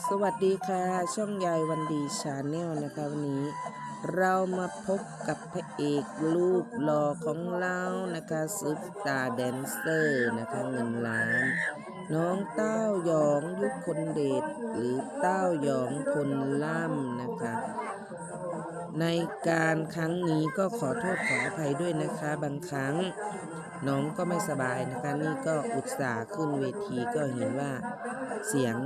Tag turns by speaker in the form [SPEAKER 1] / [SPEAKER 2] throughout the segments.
[SPEAKER 1] สวัสดีค่ะ ช่องยายวันดีชาแนลนะคะวันนี้ เรามาพบกับพระเอกลูกหล่อของเรานะคะซุปตาแดนเซอร์นะคะเงินล้าน น้องเต้าหยองยุคคนเดชหรือเต้าหยองพลล่ำนะคะ ในการครั้งนี้ก็ขอโทษขออภัยด้วยนะคะ บางครั้ง น้องก็ไม่สบายนะคะ นี่ก็อุตส่าห์ขึ้นเวทีก็เห็นว่าเสียง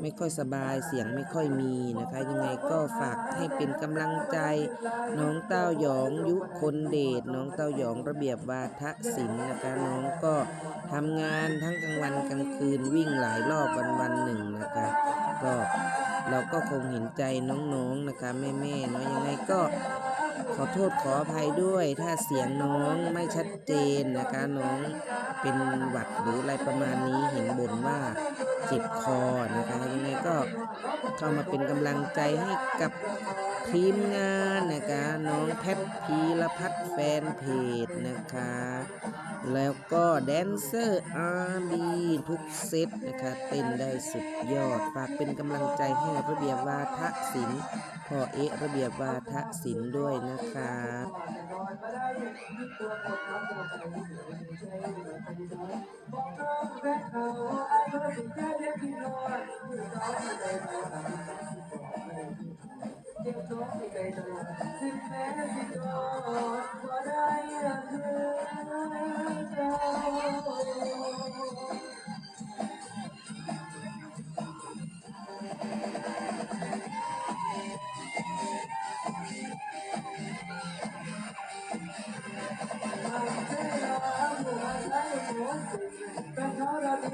[SPEAKER 1] ไม่ค่อยสบาย เสียงไม่ค่อยมีนะคะ ยังไงก็ฝากให้เป็นกำลังใจ น้องเต้าหยองยุคนเดชน้องเต้าหยองระเบียบวาทศิลป์นะคะ น้องก็ทำงานทั้งกลางวันกลางคืนวิ่งหลายรอบวันวันหนึ่งนะคะ ก็ เราก็คงเห็นใจน้องๆนะคะแม่ๆเนาะยังไงก็ขอโทษขออภัยด้วย ถ้าเสียงน้องไม่ชัดเจนนะคะน้องเป็นหวัดหรืออะไรประมาณนี้เห็นบ่นว่าเจ็บคอนะคะยังไงก็เข้ามาเป็นกำลังใจให้กับทีมงานนะคะน้อง แพทพีรพัฒแฟนเพจนะคะ แล้วก็แดนเซอร์อาร์บีทุกเซตนะคะเต้นได้สุดยอด ฝากเป็นกำลังใจให้ระเบียบวาทะศิลป์พ่อเอะระเบียบวาทะศิลป์ด้วยนะคะ
[SPEAKER 2] Thank you.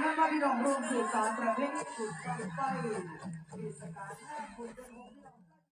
[SPEAKER 2] เราเพียงว่าพี่น้องร่วมสืบสารประเพณีสุดไฟเทศกาลแห่งคุณเป็นของพี่น้อง